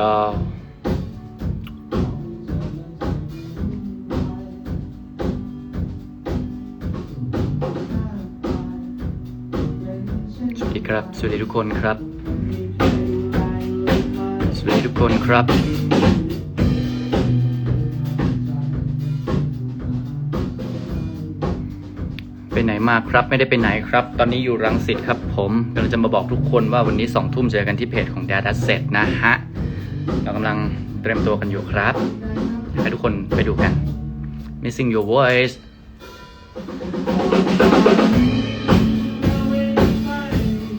สวัสดีครับ สวัสดีทุกคนครับ สวัสดีทุกคนครับ ไปไหนมาครับ ไม่ได้ไปไหนครับ ตอนนี้อยู่รังสิตครับผมกำลังจะมาบอกทุกคนว่าวันนี้สองทุ่มเจอกันที่เพจของ Dad Asset นะฮะ เรากำลังเตรียมตัวกันอยู่ครับให้ทุกคนไปดูกัน Missing Your Voice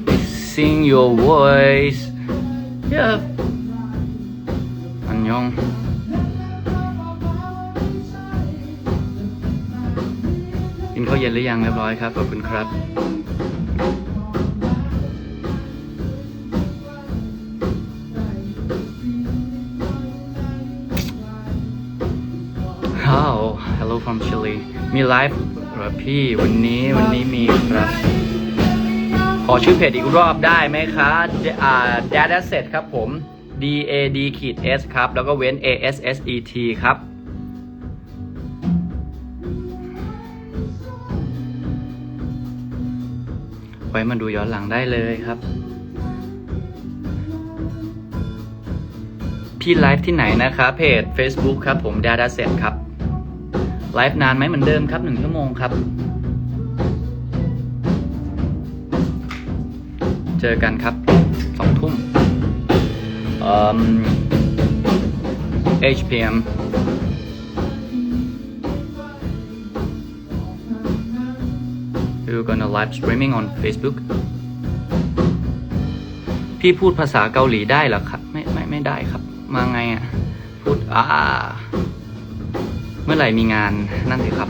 Missing Your Voice yeah อันยองกินข้าวเย็นหรือยังเรียบร้อยครับ ขอบคุณครับ from Chile มีไลฟ์หรอพี่วันนี้วันนี้มีครับ ขอชื่อเพจอีกรอบได้ไหมคะอ่า Data Set ครับผม D A D ขีด S ครับ แล้วก็เว้น A S S E T ครับไว้มาดูย้อนหลังได้เลยครับ พี่ไลฟ์ที่ไหนนะคะเพจ Facebook ครับผม Data Set ครับ ไลฟ์นานไหมเหมือนเดิมครับหนึ่งชั่วโมงครับ เจอกันครับสองทุ่ม HPM You're gonna live streaming on Facebook พี่พูดภาษาเกาหลีได้หรอครับ ไม่ไม่ไม่ได้ครับ มาไงอะ พูดอ่า ไหร่มีงานนั่นสิครับ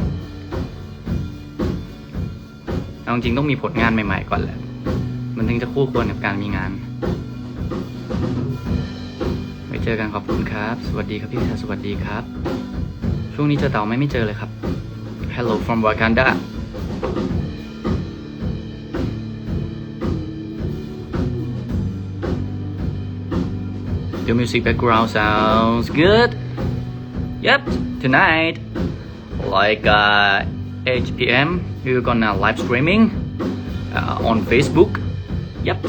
เอาจริงๆต้องมีผลงานใหม่ๆก่อนแหละ มันถึงจะคู่ควรกับการมีงาน ไว้เจอกันขอบคุณครับ สวัสดีครับพี่ชาสวัสดีครับ ช่วงนี้เจอเต่าไหมไม่เจอเลยครับ Hello from Wakanda The music background sounds good. Yep, tonight, like uh, 8 p.m., we're gonna live streaming uh, on Facebook. Yep.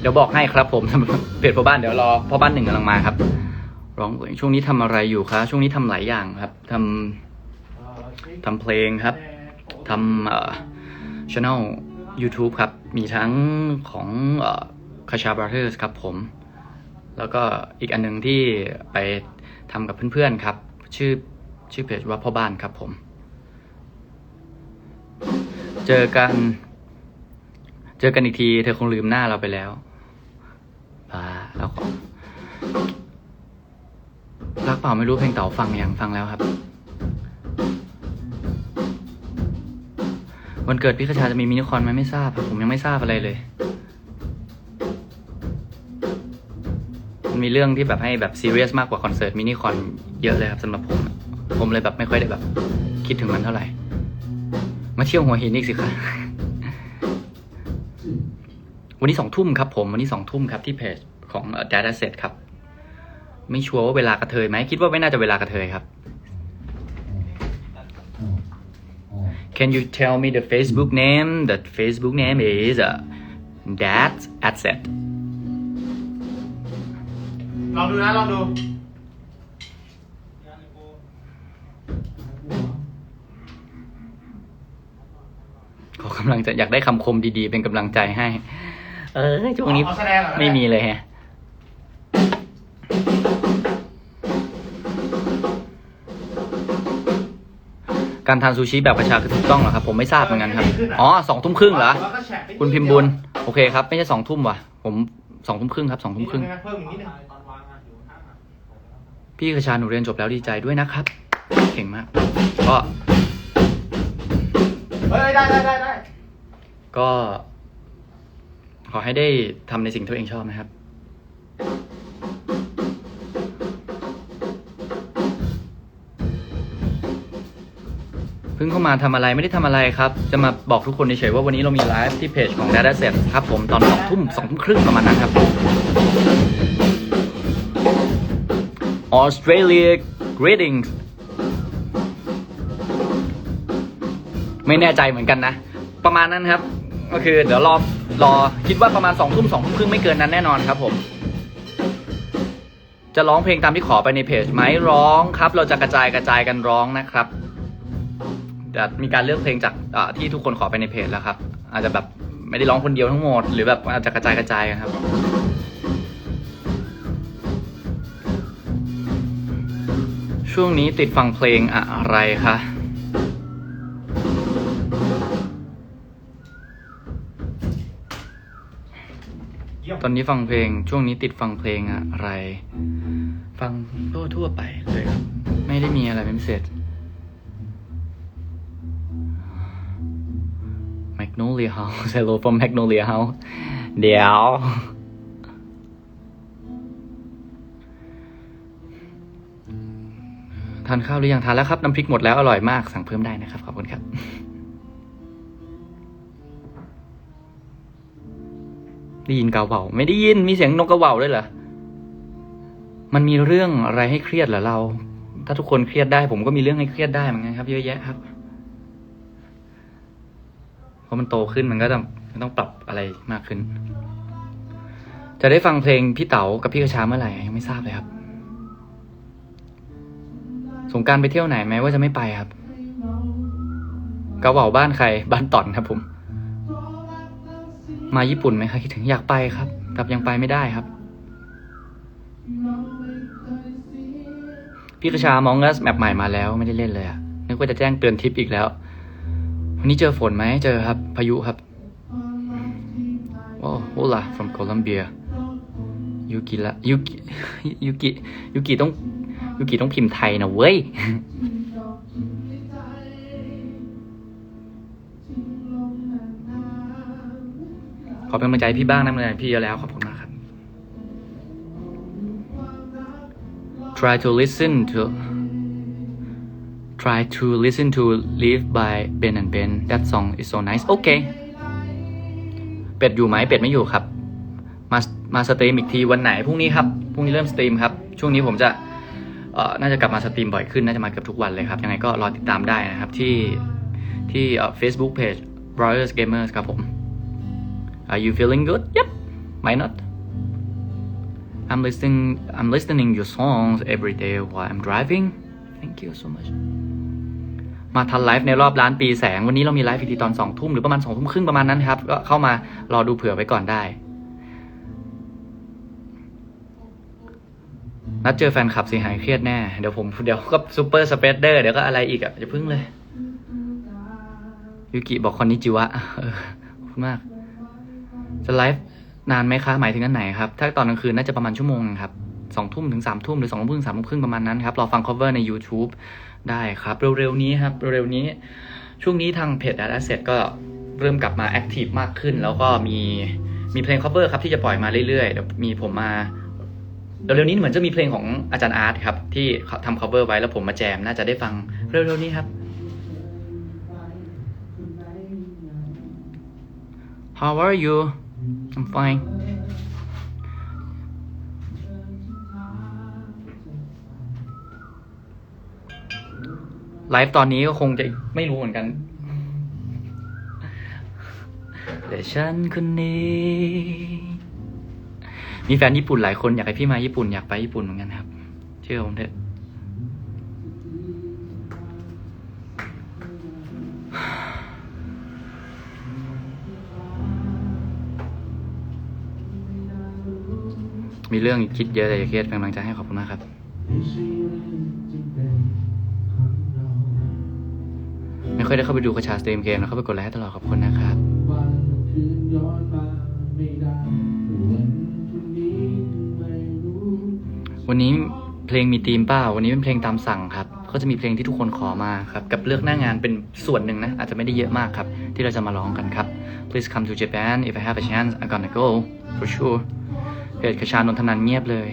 เดี๋ยวบอกให้ครับผมเพจพ่อบ้านเดี๋ยวรอพ่อบ้านหนึ่งกำลังมาครับ ร้องเพลงช่วงนี้ทำอะไรอยู่คะช่วงนี้ทำหลายอย่างครับทำทำเพลงครับทำเอ่อ ช่อง YouTube ครับ มีทั้งของคาชาบราเธอร์สครับผม แล้วก็อีกอันหนึงที่ไปทำกับเพื่อนๆครับ ชื่อชื่อเพจว่าพ่อบ้านครับผม เจอกัน เจอกันอีกที เธอคงลืมหน้าเราไปแล้วอ่าแล้วรักเปล่าไม่รู้เพลงเต๋าฟังยังฟังแล้วครับ วันเกิดพี่ขชาจะมีมินิคอนไหมไม่ทราบ ผมยังไม่ทราบอะไรเลย มันมีเรื่องที่แบบให้แบบซีเรียสมากกว่าคอนเสิร์ตมินิคอนเยอะเลยครับสำหรับผม ผมเลยแบบไม่ค่อยได้แบบ คิดถึงมันเท่าไหร่ มาเที่ยวหัวหินอีกสิคะวันนี้สองทุ่มครับผมวันนี้สองทุ่มครับที่เพจของ Data Set ครับ ไม่ชัวร์ว่าเวลากระเทยไหมคิดว่าไม่น่าจะเวลากระเทยครับ Can you tell me the Facebook name the Facebook name is uh, Dad Asset ลองดูนะลองดู ขอกำลังใจอยากได้คำคมดีๆ เป็นกำลังใจให้ เออช่วงนี้เอาแสดงเหรอ ไม่มีเลยฮะ การทานซูชิแบบประชาคือถูกต้องเหรอครับผมไม่ทราบเหมือนกันครับอ๋อสองทุ่มครึ่งเหรอแล้วก็แฉะไปนิดคุณพิมพ์บุญโอเคครับไม่ใช่สองทุ่มว่ะ ผมสองทุ่มครึ่งครับสองทุ่มครึ่งเพิ่มอีกนิดนึงพี่กระชาหนูเรียนจบแล้วดีใจด้วยนะครับเก่งมาก ก็เฮ้ยได้ได้ได้ได้ก็ ขอให้ได้ทำในสิ่งที่ตัวเองชอบนะครับ พิ่งเข้ามาทำอะไรไม่ได้ทำอะไรครับ จะมาบอกทุกคนเฉยๆว่าวันนี้เรามีไลฟ์ที่เพจของ Data Set ครับผมตอนสองทุ่มสองทุ่มครึ่งประมาณนั้นครับ Australia greetings ไม่แน่ใจเหมือนกันนะ ประมาณนั้นครับ ก็คือเดี๋ยวรอรอคิดว่าประมาณสองทุ่มสองทุ่มครึ่งไม่เกินนั้นแน่นอนครับผมจะร้องเพลงตามที่ขอไปในเพจไหมร้องครับ เราจะกระจายกระจายกันร้องนะครับ จะมีการเลือกเพลงจากเอ่อที่ทุกคนขอไปในเพจแล้วครับ อาจจะแบบไม่ได้ร้องคนเดียวทั้งหมด หรือแบบอาจจะกระจายกระจายกันครับช่วงนี้ติดฟังเพลงอะไรคะเยี่ยมตอนนี้ฟังเพลง ช่วงนี้ติดฟังเพลงอะไร ฟังทั่วทั่วๆไปเลยครับ ไม่ได้มีอะไรเป็นพิเศษ Magnolia House Hello from Magnolia House เดี๋ยว ทานข้าวหรือยังทานแล้วครับ น้ำพริกหมดแล้วอร่อยมาก สั่งเพิ่มได้นะครับ ขอบคุณครับได้ยินกาเหว่าไม่ได้ยินมีเสียงนกกระเหว่าด้วยเหรอ มันมีเรื่องอะไรให้เครียดเหรอเรา ถ้าทุกคนเครียดได้ ผมก็มีเรื่องให้เครียดได้เหมือนกันครับ เยอะแยะครับ ราะมันโตขึ้นมันก็ต้องมันต้องปรับอะไรมากขึ้น จะได้ฟังเพลงพี่เต๋ากับพี่กระชาเมื่อไหร่ยังไม่ทราบเลยครับ สงการไปเที่ยวไหนไหมว่าจะไม่ไปครับกาเหว่าบ้านใครบ้านต่อนครับผม มาญี่ปุ่นไหมครับคิดถึงอยากไปครับแต่ยังไปไม่ได้ครับ พี่กระชามอง us แมปใหม่มาแล้วไม่ได้เล่นเลยอะนึกว่าจะแจ้งเตือนทิปอีกแล้ว วันนี้เจอฝนไหมเจอครับ พายุครับโอ้โหล่ะ from Colombia ยูกิละยูกิยูกิยูกิต้องยูกิต้องพิมพ์ไทยนะเว้ยขอเป็นกำลังใจให้พี่บ้างนะกำลังใจให้พี่เยอะแล้วขอบคุณมากครับ try to listen to try to listen to Live by Ben and Ben that song is so nice โอเคเป็ดอยู่ไหมเป็ดไม่อยู่ครับ มามาสตรีมอีกทีวันไหนพรุ่งนี้ครับพรุ่งนี้เริ่มสตรีมครับ ช่วงนี้ผมจะเอ่อน่าจะกลับมาสตรีมบ่อยขึ้น น่าจะมาเกือบทุกวันเลยครับ ยังไงก็รอติดตามได้นะครับ ที่ที่เอ่อ Facebook page Royals Gamers ครับผม Are you feeling good? Yep. Why not? I'm listening. I'm listening your songs every day while I'm driving. Thank you so much. มาทันไลฟ์ในรอบล้านปีแสง วันนี้เรามีไลฟ์อีกทีตอนสองทุ่มหรือประมาณสองทุ่มครึ่งประมาณนั้นครับ ก็เข้ามารอดูเผื่อไว้ก่อนได้ นัดเจอแฟนคลับสิหายเครียดแน่ เดี๋ยวผมเดี๋ยวก็ซูเปอร์สเปซเดอร์เดี๋ยวก็อะไรอีกอะอย่าพึ่งเลย ยูกิบอกคอนนิจิวะขอบคุณมาก จะไลฟ์นานไหมคะ หมายถึงอันไหนครับ ถ้าตอนกลางคืนน่าจะประมาณชั่วโมงครับสองทุ่มถึงสามทุ่มหรือสองทุ่มครึ่งสามทุ่มครึ่งประมาณนั้นครับ รอฟัง cover ใน YouTube ได้ครับ เร็วๆนี้ครับเร็วๆนี้ ช่วงนี้ทางเพจ Data Set ก็เริ่มกลับมาแอคทีฟมากขึ้น แล้วก็มีมีเพลง cover ครับที่จะปล่อยมาเรื่อยๆเดี๋ยวมีผมมาเร็วๆนี้เหมือนจะมีเพลงของอาจารย์อาร์ตครับ ที่ทำ cover ไว้แล้วผมมาแจม น่าจะได้ฟังเร็วๆนี้ครับ How are you I'm fine ไลฟ์ตอนนี้ก็คงจะไม่รู้เหมือนกัน แต่ฉันคนนี้ มีแฟนญี่ปุ่นหลายคนอยากให้พี่มาญี่ปุ่นอยากไปญี่ปุ่นเหมือนกันครับ เชื่อผมเถอะมีเรื่องคิดเยอะแต่อย่าเครียดเป็นกำลังใจให้ขอบคุณมากครับ อยได้เข้าไปดูกระชาสตรีมเกมนะเข้าไปกดไลค์ให้ตลอดขอบคุณนะครับวันคืนย้อนมาไม่ได้วันพรุ่งนี้ไม่รู้วันนี้เพลงมีธีมเปล่าวันนี้เป็นเพลงตามสั่งครับก็จะมีเพลงที่ทุกคนขอมาครับกับเลือกหน้างานเป็นส่วนหนึ่งนะ อาจจะไม่ได้เยอะมากครับ ที่เราจะมาร้องกันครับ Please come to Japan if I have a chance I'm gonna go for sure เพจกระชานนทนันเงียบเลย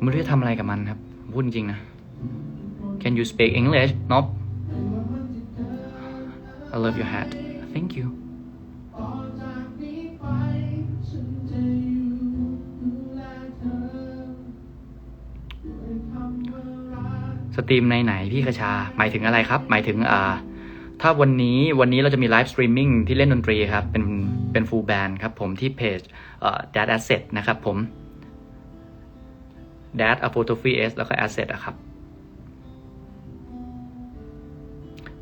ไม่รู้จะทำอะไรกับมันครับพูดจริงนะ Can you speak English Nope I love your hat thank you สตรีมในไหนพี่คชา หมายถึงอะไรครับ หมายถึงอ่าถ้าวันนี้วันนี้เราจะมีไลฟ์สตรีมมิ่งที่เล่นดนตรีครับ เป็นเป็นฟูลแบนด์ครับผมที่เพจเอ่อ Dad Asset นะครับผม Dad Apostrophe S แล้วก็ Asset อะครับ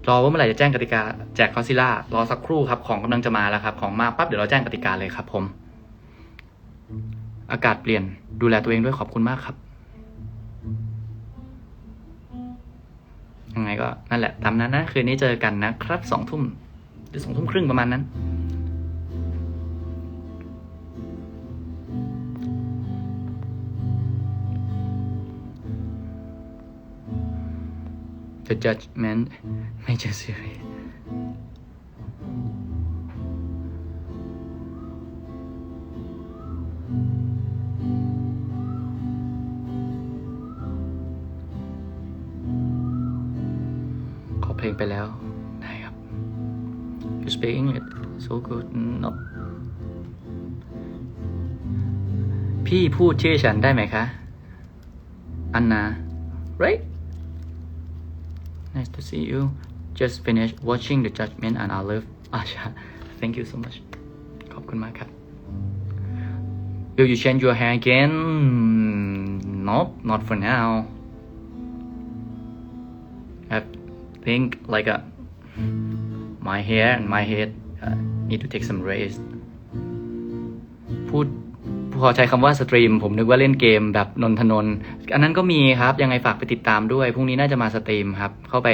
รอว่าเมื่อไหร่จะแจ้งกติกาแจกคอสซิล่ารอสักครู่ครับของกำลังจะมาแล้วครับ ของมาปั๊บเดี๋ยวเราแจ้งกติกาเลยครับผม อากาศเปลี่ยนดูแลตัวเองด้วยขอบคุณมากครับยังไงก็นั่นแหละตามนั้นนะ คืนนี้เจอกันนะครับสองทุ่มหรือสองทุ่มครึ่งประมาณนั้น The Judgment Major Series ขอเพลงไปแล้วได้ครับ You speak English so good no พี่พูดชื่อฉันได้ไหมคะ อันนา see you just finished watching the judgment and I love Asha thank you so much ขอบคุณมากครับ Will you change your hair again nope not for now I think like a my hair and my head uh, need to take some rest พูด พอใช้คำว่าสตรีมผมนึกว่าเล่นเกมแบบนนทนนอันนั้นก็มีครับยังไงฝากไปติดตามด้วยพรุ่งนี้น่าจะมาสตรีมครับ เข้าไป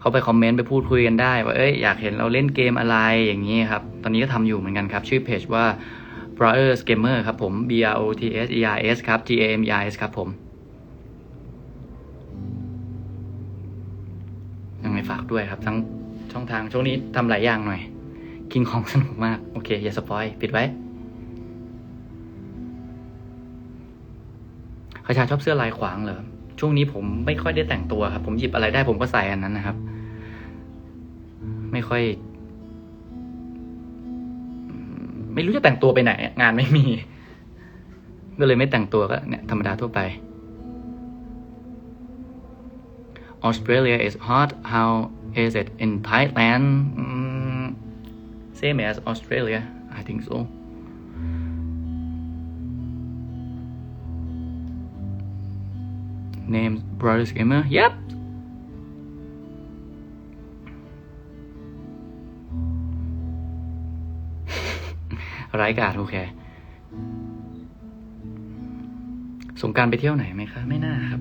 เข้าไปคอมเมนต์ไปพูดคุยกันได้ว่าเอ้ยอยากเห็นเราเล่นเกมอะไรอย่างนี้ครับ ตอนนี้ก็ทำอยู่เหมือนกันครับ ชื่อเพจว่า Brothers Gamer ครับผม B R O T S E R S ครับ G A M E R S ครับผมยังไงฝากด้วยครับทั้งช่องทางช่วงนี้ทำหลายอย่างหน่อย กินของสนุกมาก โอเค อย่าสปอย ปิดไว้ ขชาชอบเสื้อลายขวางเหรอช่วงนี้ผมไม่ค่อยได้แต่งตัวครับ ผมหยิบอะไรได้ผมก็ใส่อันนั้นนะครับ ไม่ค่อย ไม่รู้จะแต่งตัวไปไหน งานไม่มี ก็เลยไม่แต่งตัวก็เนี่ยธรรมดาทั่วไป Australia is hot. How is it in Thailand? Mm, same as Australia, I think so. Name Brothers Gamer. Yep. รายการโอเคสงการไปเที่ยวไหนไหมคะ ไม่น่าครับ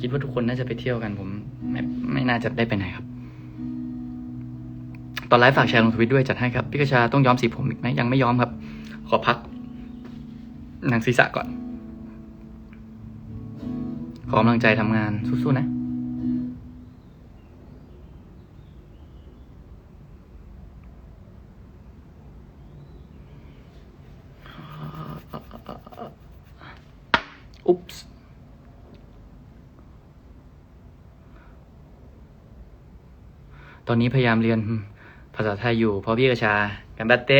คิดว่าทุกคนน่าจะไปเที่ยวกันผม ไม่ไม่น่าจะได้ไปไหนครับ ตอนไลฟ์ฝากแชร์ลงทวิตด้วยจัดให้ครับ พี่กระชาต้องย้อมสีผมอีกไหมยังไม่ย้อมครับ ขอพักหนังศีรษะก่อน ขอกำลังใจทำงานสู้ๆนะอุ๊ปส์ตอนนี้พยายามเรียนภาษาไทยอยู่เพราะพี่กระชา กันบัตเต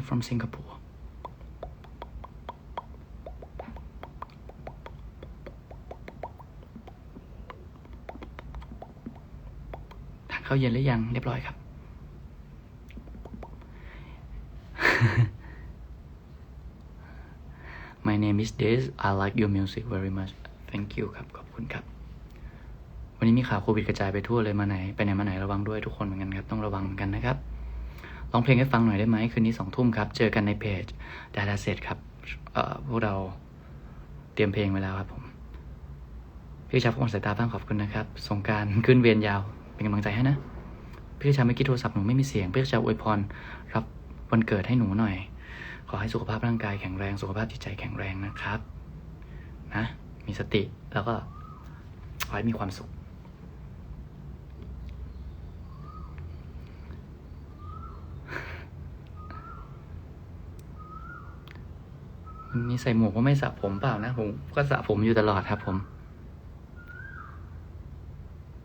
live from Singapore ทานข้าวเย็นหรือยังเรียบร้อยครับ My name is Des I like your music very much Thank you ครับ ขอบคุณครับ วันนี้มีข่าวโควิดกระจายไปทั่วเลยมาไหน ไปไหนมาไหนระวังด้วยทุกคนเหมือนกันครับ ต้องระวังเหมือนกันนะครับ ร้องเพลงให้ฟังหน่อยได้ไหมคืนนี้สองทุ่มครับ เจอกันในเพจ Data Set ครับเอ่อพวกเราเตรียมเพลงไว้แล้วครับผมพี่ชายพวกคนสายตาบ้างขอบคุณนะครับสงการขึ้นเวียนยาว เป็นกำลังใจให้นะพี่ชายเมื่อกี้โทรศัพท์หนูไม่มีเสียงพี่ชายอวยพรรับวันเกิดให้หนูหน่อย ขอให้สุขภาพร่างกายแข็งแรงสุขภาพจิตใจแข็งแรงนะครับ นะ มีสติแล้วก็ขอให้มีความสุข วันคนนี้ใส่หมวกว่าไม่สระผมเปล่านะผมก็สระผมอยู่ตลอดครับ ผม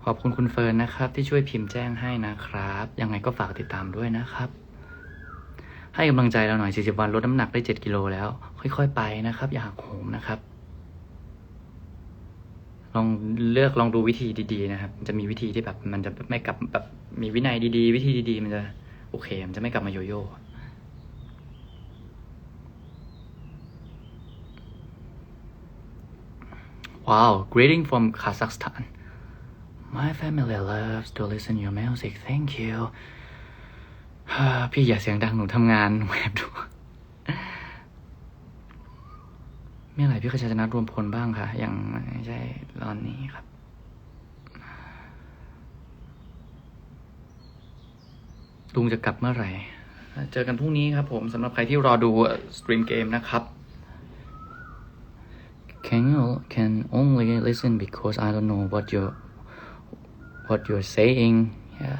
ขอบคุณคุณเฟิร์นนะครับ ที่ช่วยพิมพ์แจ้งให้นะครับ ยังไงก็ฝากติดตามด้วยนะครับ ให้กำลังใจเราหน่อย 40 วันลดน้ำหนักได้ 7 กิโลแล้ว ค่อย ๆ ไปนะครับ อย่าหักโหมนะครับ ลองเลือกลองดูวิธีดี ๆ นะครับ จะมีวิธีที่แบบ มันจะไม่กลับแบบมีวินัยดีๆ วิธีดีๆ มันจะโอเค มันจะไม่กลับมาโยโย่ Wow, greeting from Kazakhstan. My family loves to listen your music. Thank you. พี่อย่าเสียงดังหนูทำงานแอบดูเมื่อไหร่พี่ก็จะนัดรวมพลบ้างคะยังไม่ใช่ตอนนี้ครับลุงจะกลับเมื่อไหร่ เจอกันพรุ่งนี้ครับผมสำหรับใครที่รอดูสตรีมเกมนะครับ Can you can only listen because I don't know what you what you're saying yeah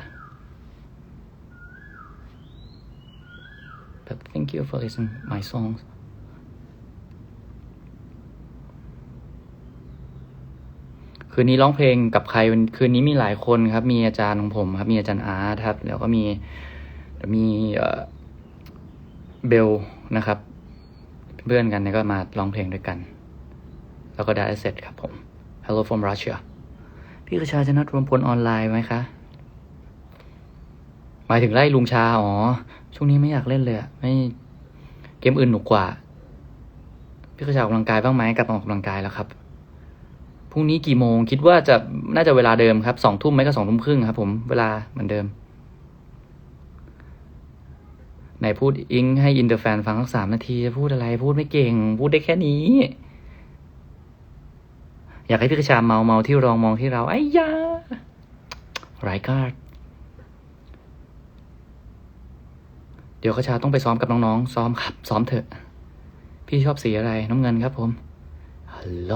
but thank you for listening my songs คืนนี้ร้องเพลงกับใครคืนนี้มีหลายคนครับ มีอาจารย์ของผมครับ มีอาจารย์อาร์ตครับ แล้วก็มีมีเบลนะครับ เพื่อนกันก็มาร้องเพลงด้วยกัน แล้วก็ได้เสร็จครับผม Hello from Russia พี่กระชาจะนัดรวมพลออนไลน์ไหมคะ หมายถึงไล่ลุงชา อ๋อ ช่วงนี้ไม่อยากเล่นเลยอะไม่เกมอื่นหนุกกว่า พี่กระชาออกกำลังกายบ้างไหมกลับมาออกกำลังกายแล้วครับพรุ่งนี้กี่โมงคิดว่าจะน่าจะเวลาเดิมครับสองทุ่มไหมก็สองทุ่มครึ่งครับ ผมเวลาเหมือนเดิมไหนพูดอิงให้อินเตอร์แฟนฟังสักสามนาทีจะพูดอะไรพูดไม่เก่ง พูดได้แค่นี้ อยากให้พี่กระชาเมาเมาที่รองมองที่เราไอ้ยาไรกาดเดี๋ยวกระชาต้องไปซ้อมกับน้องๆ ซ้อมครับ ซ้อมเถอะ พี่ชอบสีอะไรน้ำเงินครับผมฮัลโหล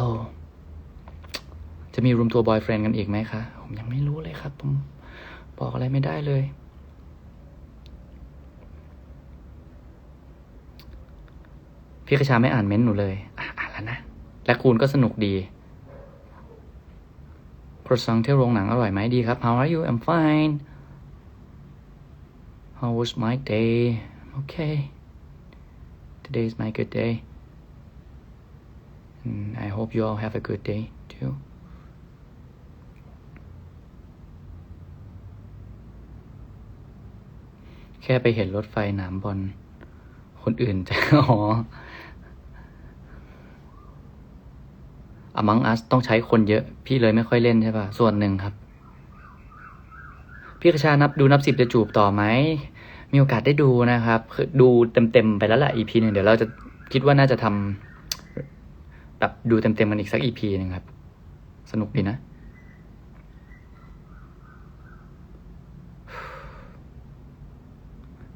จะมีรวมตัวบอยเฟรนด์กันอีกไหมคะ ผมยังไม่รู้เลยครับ ผมบอกอะไรไม่ได้เลย พี่กระชาไม่อ่านเม้นต์หนูเลย อะอ่านแล้วนะ และคูณก็สนุกดี ครัวซองที่โรงหนังอร่อยไหมดีครับ How are you I'm fine How was my day Okay Today is my good day and I hope you all have a good day too แค่ไปเห็นรถไฟหนามบอลคนอื่นจะอ๋อ Among Us ต้องใช้คนเยอะ พี่เลยไม่ค่อยเล่นใช่ป่ะ ส่วนหนึ่งครับ พี่กระชานับดูนับสิบจะจูบต่อไหม มีโอกาสได้ดูนะครับคือดูเต็ม ๆ ไปแล้วแหละ EP หนึ่งเดี๋ยวเราจะคิดว่าน่าจะทำแบบดูเต็มๆกันอีกสัก EP หนึ่งครับ สนุกดีนะ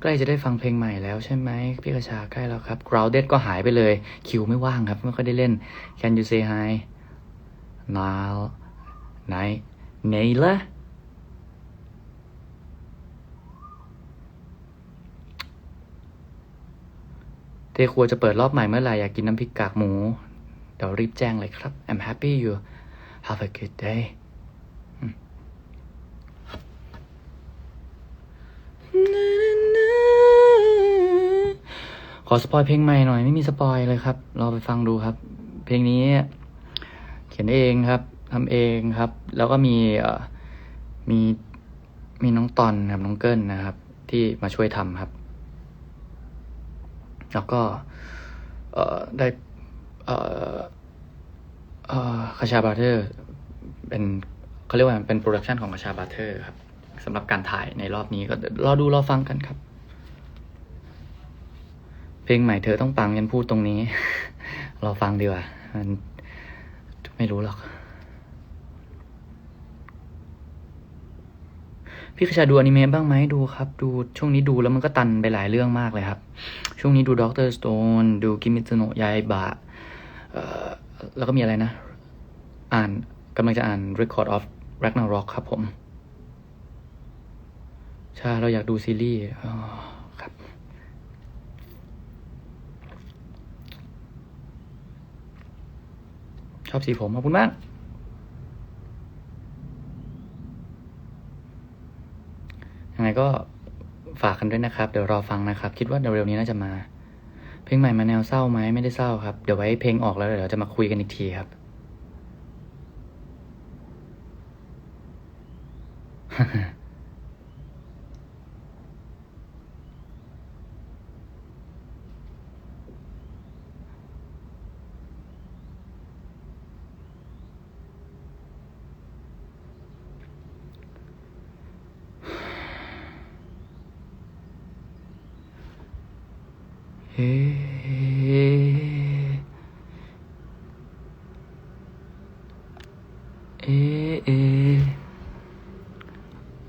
ใกล้จะได้ฟังเพลงใหม่แล้วใช่ไหมพี่กระชาใกล้แล้วครับ Grounded ก็หายไปเลย คิวไม่ว่างครับ ไม่ค่อยได้เล่น Can you say hi Nile Night Naila เทครัวจะเปิดรอบใหม่เมื่อไหร่อยากกินน้ำพริกกากหมู เดี๋ยวรีบแจ้งเลยครับ I'm happy you have a good day ขอสปอยเพลงใหม่หน่อย ไม่มีสปอยเลยครับ รอไปฟังดูครับ เพลงนี้ เขียนเองครับทำเองครับ แล้วก็มีเอ่อมีมีน้องตอนครับน้องเกิลนะครับ ที่มาช่วยทำครับ แล้วก็เอ่อได้เอ่อเอ่อคาชาบาเทอร์เป็นเขาเรียกว่าเป็นโปรดักชันของคาชาบาเทอร์ครับสำหรับการถ่ายในรอบนี้ก็รอดูรอฟังกันครับ เพลงใหม่เธอต้องปังยันพูดตรงนี้เราฟังดีกว่ามัน ไม่รู้หรอก พี่กระชาดูอนิเมะบ้างไหมดูครับ ดูช่วงนี้ดูแล้วมันก็ตันไปหลายเรื่องมากเลยครับ ช่วงนี้ดูด็อกเตอร์สโตนดูกิมิ t โนะยายบะแล้วก็มีอะไรนะ อ่านกำลังจะอ่าน Record of Ragnarok ครับผม ใช่ เราอยากดูซีรีส์อ๋อครับ อบสีผมขอบคุณมาก ยังไงก็ฝากกันด้วยนะครับ เดี๋ยวรอฟังนะครับ คิดว่าเร็วๆนี้น่าจะมา เพลงใหม่มาแนวเศร้าไหมไม่ได้เศร้าครับ เดี๋ยวไว้เพลงออกแล้วเดี๋ยวจะมาคุยกันอีกทีครับเฮ้เอเอ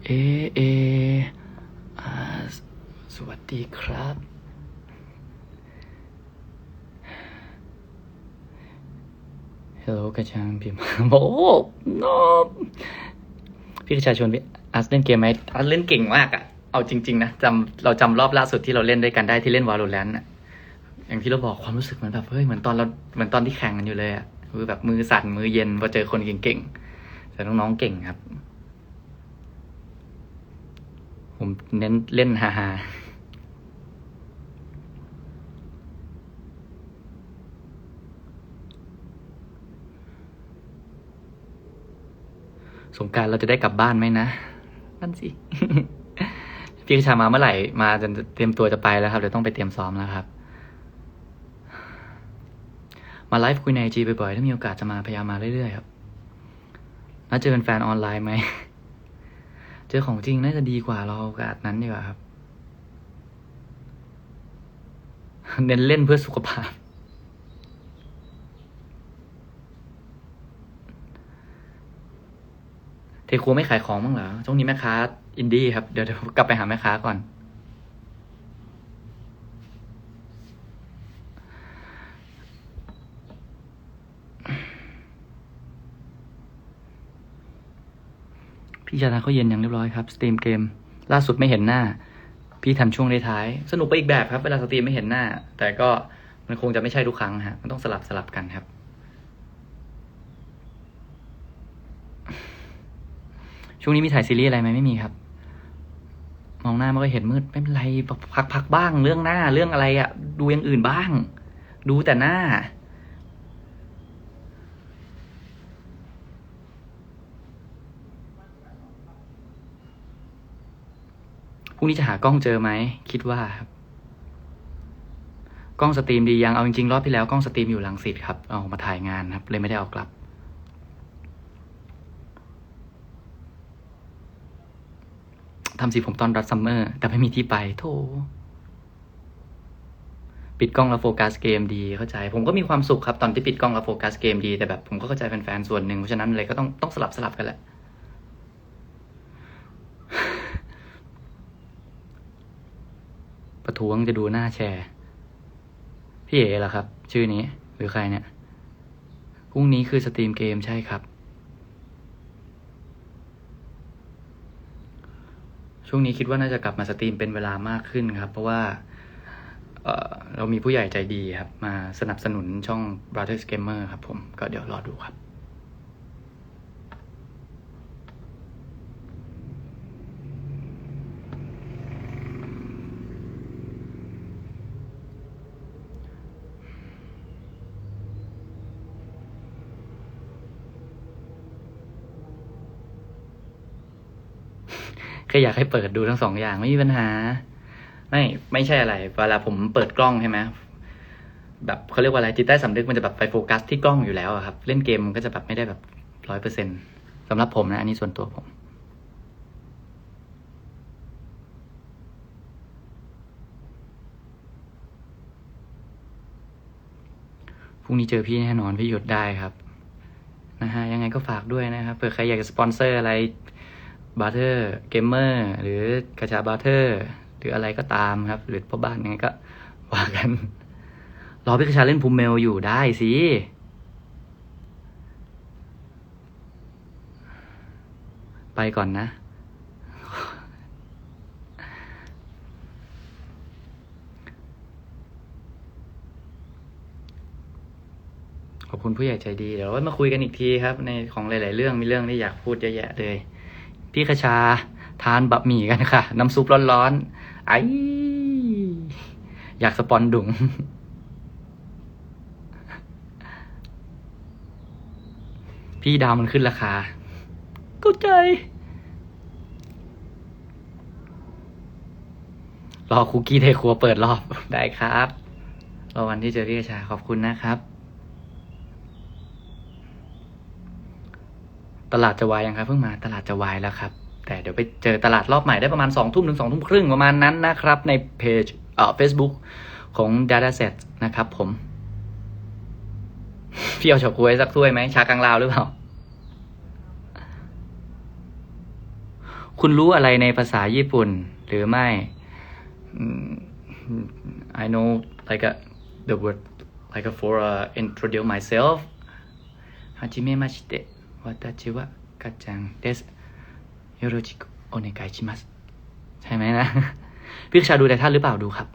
เอเออ่าสสวัสดีครับ ฮัลโหลกระชังพิมพ์โอ้โหโนพี่กระชาชวนพี่อาร์ตเล่นเกมไหมอาร์ตเล่นเก่งมากอะเอาจริง ๆ นะจำเราจำรอบล่าสุดที่เราเล่นด้วยกันได้ที่เล่นวาโลแรนต์อะอย่างที่เราบอกความรู้สึกเหมือนแบบเฮ้ยเหมือนตอนเราเหมือนตอนที่แข่งกันอยู่เลยอะคือแบบมือสั่นมือเย็นพอเจอคนเก่งๆแต่น้องๆเก่งครับ ผมเน้นเล่นฮาๆ สงการเราจะได้กลับบ้านไหมนะนั่นสิ พี่กระชามาเมื่อไหร่มาจะเตรียมตัวจะไปแล้วครับเดี๋ยวต้องไปเตรียมซ้อมแล้วครับ มาไลฟ์คุยในไอจีบ่อยๆถ้ามีโอกาสจะมาพยายามมาเรื่อยๆครับแล้วเจอแฟนออนไลน์ไหมเจอของจริงน่าจะดีกว่าเราโอกาสนั้นดีกว่าครับ เน้นเล่นเพื่อสุขภาพ เทครัวไม่ขายของบ้างเหรอ ช่วงนี้แม่ค้าอินดี้ครับ เดี๋ยวเดี๋ยวกลับไปหาแม่ค้าก่อน พี่ชาดาเขาเย็นอย่างเรียบร้อยครับสตรีมเกม ล่าสุดไม่เห็นหน้า พี่ทำช่วงในท้าย สนุกไปอีกแบบครับ เวลาสตรีมไม่เห็นหน้า แต่ก็มันคงจะไม่ใช่ทุกครั้งฮะ มันต้องสลับสลับกันครับ ช่วงนี้มีถ่ายซีรีส์อะไรไหมไม่มีครับ มองหน้าไม่ค่อยเห็นมืดไม่เป็นไรพักพักบ้างเรื่องหน้าเรื่องอะไรอะ่ะดูอย่างอื่นบ้าง ดูแต่หน้า พรุ่งนี้จะหากล้องเจอไหม คิดว่าครับกล้องสตรีมดียัง เอาจริงๆ รอบที่แล้วกล้องสตรีมอยู่ลังสิตครับ เอามาถ่ายงานครับ เลยไม่ได้เอากลับ ทำสีผมตอนรัดซัมเมอร์ แต่ไม่มีที่ไปโถปิดกล้องแล้วโฟกัสเกมดีเข้าใจ ผมก็มีความสุขครับตอนที่ปิดกล้องแล้วโฟกัสเกมดีแต่แบบผมก็เข้าใจแฟนๆส่วนหนึ่งเพราะฉะนั้นเลยก็ต้องต้องสลับสลับกันแหละประท้วงจะดูหน้าแชร์ พี่เอ๋เหรอครับ ชื่อนี้หรือใครเนี่ยพรุ่งนี้คือสตรีมเกมใช่ครับ ช่วงนี้คิดว่าน่าจะกลับมาสตรีมเป็นเวลามากขึ้นครับ เพราะว่าเเรามีผู้ใหญ่ใจดีครับ มาสนับสนุนช่อง Brothers Gamer ครับผม ก็เดี๋ยวรอดูครับ แค่อยากให้เปิดดูทั้งสองอย่างไม่มีปัญหา ไม่ไม่ใช่อะไร เวลาผมเปิดกล้องใช่ไหมแบบเขาเรียกว่าอะไรจิตใต้สำนึกมันจะแบบไปโฟกัสที่กล้องอยู่แล้วครับ เล่นเกมมันก็จะแบบไม่ได้แบบร้อยเปอร์เซ็นต์สำหรับผมนะ อันนี้ส่วนตัวผมพรุ่งนี้เจอพี่แน่นอนพี่หยุดได้ครับนะฮะยังไงก็ฝากด้วยนะครับเผื่อใครอยากจะสปอนเซอร์อะไร บาร์เทอร์เกมเมอร์หรือกระชาบาร์เทอร์หรืออะไรก็ตามครับ หรือพ่อบ้านยังไงก็ว่ากัน รอพี่กระชาเล่นภูมิเมลอยู่ได้สิไปก่อนนะ ขอบคุณผู้ใหญ่ใจดี เดี๋ยวไว้มาคุยกันอีกทีครับ ในของหลาย ๆ เรื่องมีเรื่องที่อยากพูดเยอะแยะเลย พี่คชาทานบะหมี่กันค่ะ น้ำซุปร้อนๆไออยากสปอนดุงพี่ดาวมันขึ้นราคาเข้าใจ รอคุกกี้เทครัวเปิดรอบได้ครับ รอวันที่เจอพี่กระชาขอบคุณนะครับ ตลาดจะวายยังครับเพิ่งมาตลาดจะวายแล้วครับ แต่เดี๋ยวไปเจอตลาดรอบใหม่ได้ประมาณสองทุ่มถึงสองทุ่มครึ่งประมาณนั้นนะครับ ในเพจเอ่อ Facebook ของ Dataset นะครับผม พี่เอาเฉาก๊วยสักถ้วยไหมชากังลาวหรือเปล่า คุณรู้อะไรในภาษาญี่ปุ่น หรือไม่อืม I know like a the word like a for uh, introduce myself はじめまして วัตชิวะกัจจังเดสโยโรจิกุโอเนกายชิมัสใช่ไหมนะ พี่ชาดูแต่ท่านหรือเปล่าดูครับ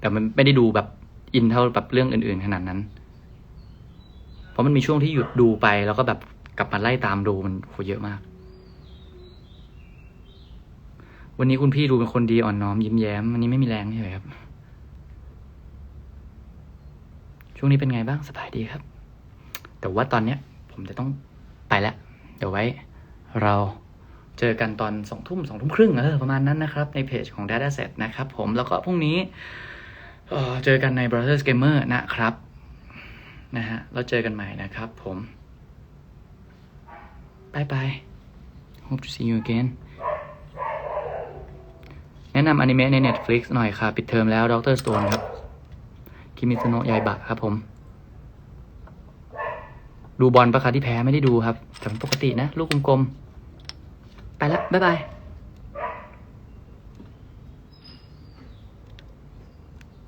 แต่มันไม่ได้ดูแบบอินเท่าแบบเรื่องอื่น ๆ ขนาดนั้น เพราะมันมีช่วงที่หยุดดูไปแล้วก็แบบกลับมาไล่ตามดูมันโหเยอะมาก วันนี้คุณพี่ดูเป็นคนดีอ่อนน้อมยิ้มแย้มวันนี้ไม่มีแรงใช่ไหมครับ ช่วงนี้เป็นไงบ้างสบายดีครับ แต่ว่าตอนเนี้ย ผมจะต้อง ไปแล้วเดี๋ยวไว้เราเจอกันตอนสองทุ่มสองทุ่มครึ่งเออประมาณนั้นนะครับ ในเพจของ Dataset นะครับผมแล้วก็พรุ่งนี้เออเจอกันใน Brothers Gamer นะครับนะฮะเราเจอกันใหม่นะครับผมบายบาย hope to see you again แนะนำอนิเมะใน Netflix หน่อยค่ะ ปิดเทอมแล้ว Doctor Stone ครับ คิมิโนะยายบะครับผม ดูบอลปะคะที่แพ้ไม่ได้ดูครับแต่ปกตินะ ลูกกลมๆไปละบ๊ายบาย